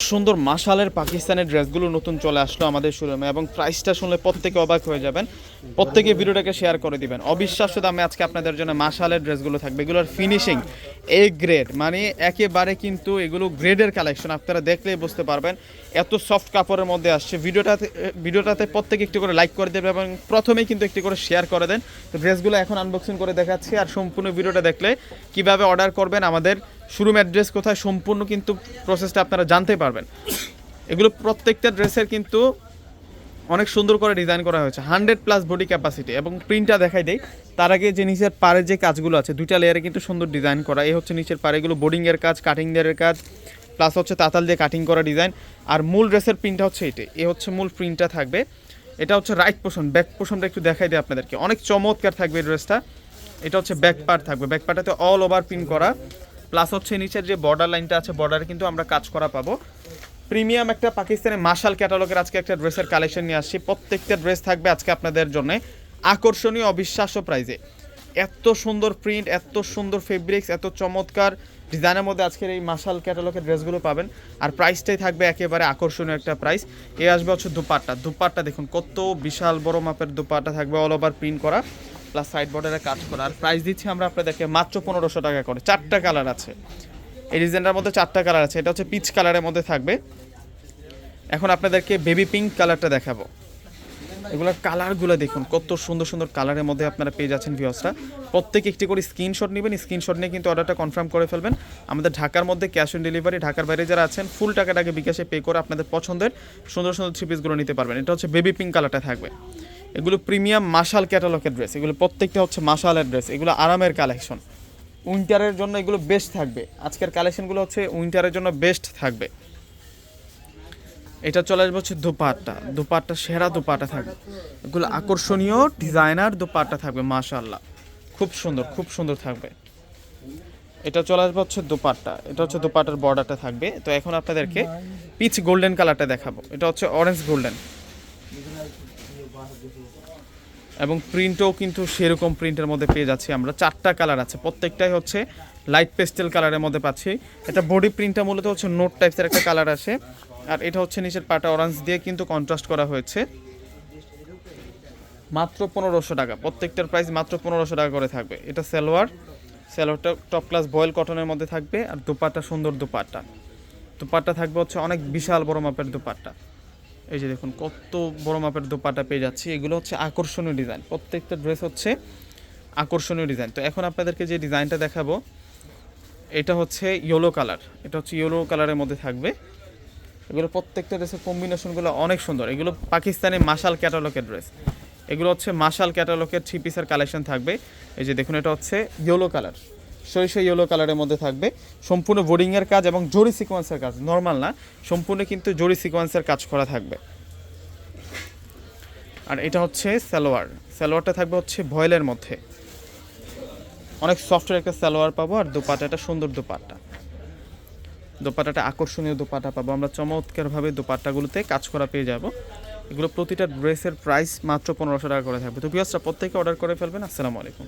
সুন্দর মাশালের পাকিস্তানের ড্রেসগুলো নতুন চলে আসলো আমাদের শোরুমে এবং প্রাইসটা শুনলে প্রত্যেকে অবাক হয়ে যাবেন। প্রত্যেকে ভিডিওটাকে শেয়ার করে দিবেন। অবিশ্বাস্য দামে আজকে আপনাদের জন্য মাশালের ড্রেসগুলো থাকবে। এগুলোর ফিনিশিং এ গ্রেড মানে একেবারে কিন্তু এগুলো গ্রেডের কালেকশন আপনারা দেখলেই বুঝতে পারবেন। এত সফট কাপড়ের মধ্যে আসছে। ভিডিওটাতে ভিডিওটাতে প্রত্যেকে একটু করে লাইক করে দেবে এবং প্রথমেই কিন্তু একটি করে শেয়ার করে দেন। তো ড্রেসগুলো এখন আনবক্সিং করে দেখাচ্ছি। আর সম্পূর্ণ ভিডিওটা দেখলে কীভাবে অর্ডার করবেন আমাদের শোরুম অ্যাড্রেস কোথায় সম্পূর্ণ কিন্তু প্রসেসটা আপনারা জানতে পারবেন। এগুলো প্রত্যেকটা ড্রেসের কিন্তু অনেক সুন্দর করে ডিজাইন করা হয়েছে। হান্ড্রেড প্লাস বডি ক্যাপাসিটি এবং প্রিন্টটা দেখাই দেয় তার আগে যে নিচের পাড়ের যে কাজগুলো আছে, দুইটা লেয়ারে কিন্তু সুন্দর ডিজাইন করা। এই হচ্ছে নিচের পাড়ে এগুলো বোর্ডিংয়ের কাজ কাটিং দেয়ারের কাজ প্লাস হচ্ছে তাতাল দিয়ে কাটিং করা ডিজাইন আর মূল ড্রেসের প্রিন্টটা হচ্ছে এটি। এ হচ্ছে মূল প্রিন্টটা থাকবে। এটা হচ্ছে রাইট পোষণ ব্যাক পোষণটা একটু দেখাই দিই আপনাদেরকে। অনেক চমৎকার থাকবে এই ড্রেসটা। এটা হচ্ছে ব্যাক পার্ট থাকবে। ব্যাক পার্টটাতে অল ওভার প্রিন্ট করা। প্লাস হচ্ছে নিচের যে বর্ডার লাইনটা আছে বর্ডারে কিন্তু আমরা কাজ করা পাবো। প্রিমিয়াম একটা পাকিস্তানের মার্শাল ক্যাটালগের আজকে একটা ড্রেসের কালেকশন নিয়ে আসছি। প্রত্যেকটা ড্রেস থাকবে আজকে আপনাদের জন্য। আকর্ষণীয় অবিশ্বাস্য প্রাইজে এত সুন্দর প্রিন্ট এত সুন্দর ফেব্রিক্স এত চমৎকার ডিজাইনের মধ্যে আজকের এই মার্শাল ক্যাটালগের ড্রেসগুলো পাবেন। আর প্রাইসটাই থাকবে একেবারে আকর্ষণীয় একটা প্রাইস এ আসবে হচ্ছে দুপাট্টা। দুপাট্টা দেখুন, কত বিশাল বড় মাপের দুপাট্টা থাকবে অল ওভার প্রিন্ট করা। প্লাস সাইড বর্ডারে কাজ করা। আর প্রাইস দিচ্ছি আমরা আপনাদেরকে মাত্র পনেরোশো টাকা করে। চারটা কালার আছে। এই ডিজাইনটার মধ্যে চারটা কালার আছে। এটা হচ্ছে পিচ কালারের মধ্যে থাকবে। এখন আপনাদেরকে বেবি পিঙ্ক কালারটা দেখাবো। এগুলোর কালারগুলো দেখুন, কত সুন্দর সুন্দর কালারের মধ্যে আপনারা পেয়ে যাচ্ছেন ভিউসরা প্রত্যেকে একটি করে স্ক্রিনশট নেবেন স্ক্রিনশট নিয়ে কিন্তু অর্ডারটা কনফার্ম করে ফেলবেন। আমাদের ঢাকার মধ্যে ক্যাশ অন ডেলিভারি ঢাকার বাইরে যারা আছেন ফুল টাকাটাকে বিকাশে পে করে আপনাদের পছন্দের সুন্দর সুন্দর থ্রি পিসগুলো নিতে পারবেন। এটা হচ্ছে বেবি পিঙ্ক কালারটা থাকবে। এগুলো প্রিমিয়াম মাশাল ক্যাটালগের ড্রেস। এগুলো প্রত্যেকটা হচ্ছে মাশালের ড্রেস। এগুলো আরামের কালেকশন। উইন্টারের জন্য এগুলো বেস্ট থাকবে। আজকের কালেকশনগুলো হচ্ছে উইন্টারের জন্য বেস্ট থাকবে। এটা চলে আসবে হচ্ছে দুপাট্টা। দুপাট্টা, সেরা দুপাট্টা থাকবে। এগুলো আকর্ষণীয় ডিজাইনার দুপাট্টা থাকবে, মাশাল্লাহ। খুব সুন্দর খুব সুন্দর থাকবে। এটা চলে আসবে হচ্ছে দুপাট্টা। এটা হচ্ছে দুপাট্টার বর্ডারটা থাকবে। তো এখন আপনাদেরকে পিচ গোল্ডেন কালারটা দেখাবো। এটা হচ্ছে অরেঞ্জ গোল্ডেন এবং প্রিন্টও কিন্তু সেরকম প্রিন্টের মধ্যে পেয়ে যাচ্ছি আমরা। চারটা কালার আছে। প্রত্যেকটাই হচ্ছে লাইট পেস্টেল কালারের মধ্যে পাচ্ছি। এটা বডি প্রিন্টটা মূলত হচ্ছে নোট টাইপসের একটা কালার আসে। আর এটা হচ্ছে নিচের পাটা অরেঞ্জ দিয়ে কিন্তু কন্ট্রাস্ট করা হয়েছে। মাত্র পনেরোশো টাকা। প্রত্যেকটার প্রাইস মাত্র পনেরোশো টাকা করে থাকবে। এটা সালোয়ার। সালোয়ারটা টপ ক্লাস বয়েল কটনের মধ্যে থাকবে। আর দুপাট্টা সুন্দর দুপাট্টা। দুপাট্টা থাকবে হচ্ছে অনেক বিশাল বড় মাপের দুপাট্টা। এই যে দেখুন, কত বড় মাপের দোপাটা পেয়ে যাচ্ছি। এগুলো হচ্ছে আকর্ষণীয় ডিজাইন। প্রত্যেকটা ড্রেস হচ্ছে আকর্ষণীয় ডিজাইন। তো এখন আপনাদেরকে যে ডিজাইনটা দেখাবো, এটা হচ্ছে ইয়েলো কালার এটা হচ্ছে ইয়েলো কালারের মধ্যে থাকবে। এগুলো প্রত্যেকটা ড্রেসের কম্বিনেশনগুলো অনেক সুন্দর। এগুলো পাকিস্তানি মাশাল ক্যাটালগের ড্রেস। এগুলো হচ্ছে মাশাল ক্যাটালগের থ্রি পিসের কালেকশন থাকবে। এই যে দেখুন, এটা হচ্ছে ইয়েলো কালার সরিষা ইয়েলো কালারের মধ্যে থাকবে। সম্পূর্ণ বোর্ডিংয়ের কাজ এবং জরি সিকোয়েন্সের কাজ। নর্মাল না, সম্পূর্ণ কিন্তু জরি সিকোয়েন্সের কাজ করা থাকবে। আর এটা হচ্ছে সালোয়ার। সালোয়ারটা থাকবে হচ্ছে ভয়েলের মধ্যে। অনেক সফটওয়্যার একটা সালোয়ার পাবো আর দোপাটাটা সুন্দর দোপাট্টা। দোপাটাটা আকর্ষণীয় দোপাটা পাবো। আমরা চমৎকারভাবে দোপাট্টাগুলোতে কাজ করা পেয়ে যাব। এগুলো প্রতিটা ড্রেসের প্রাইস মাত্র পনেরোশো টাকা করে থাকবে। তো পিয়াসটা প্রত্যেকে অর্ডার করে ফেলবেন। আসসালামু আলাইকুম।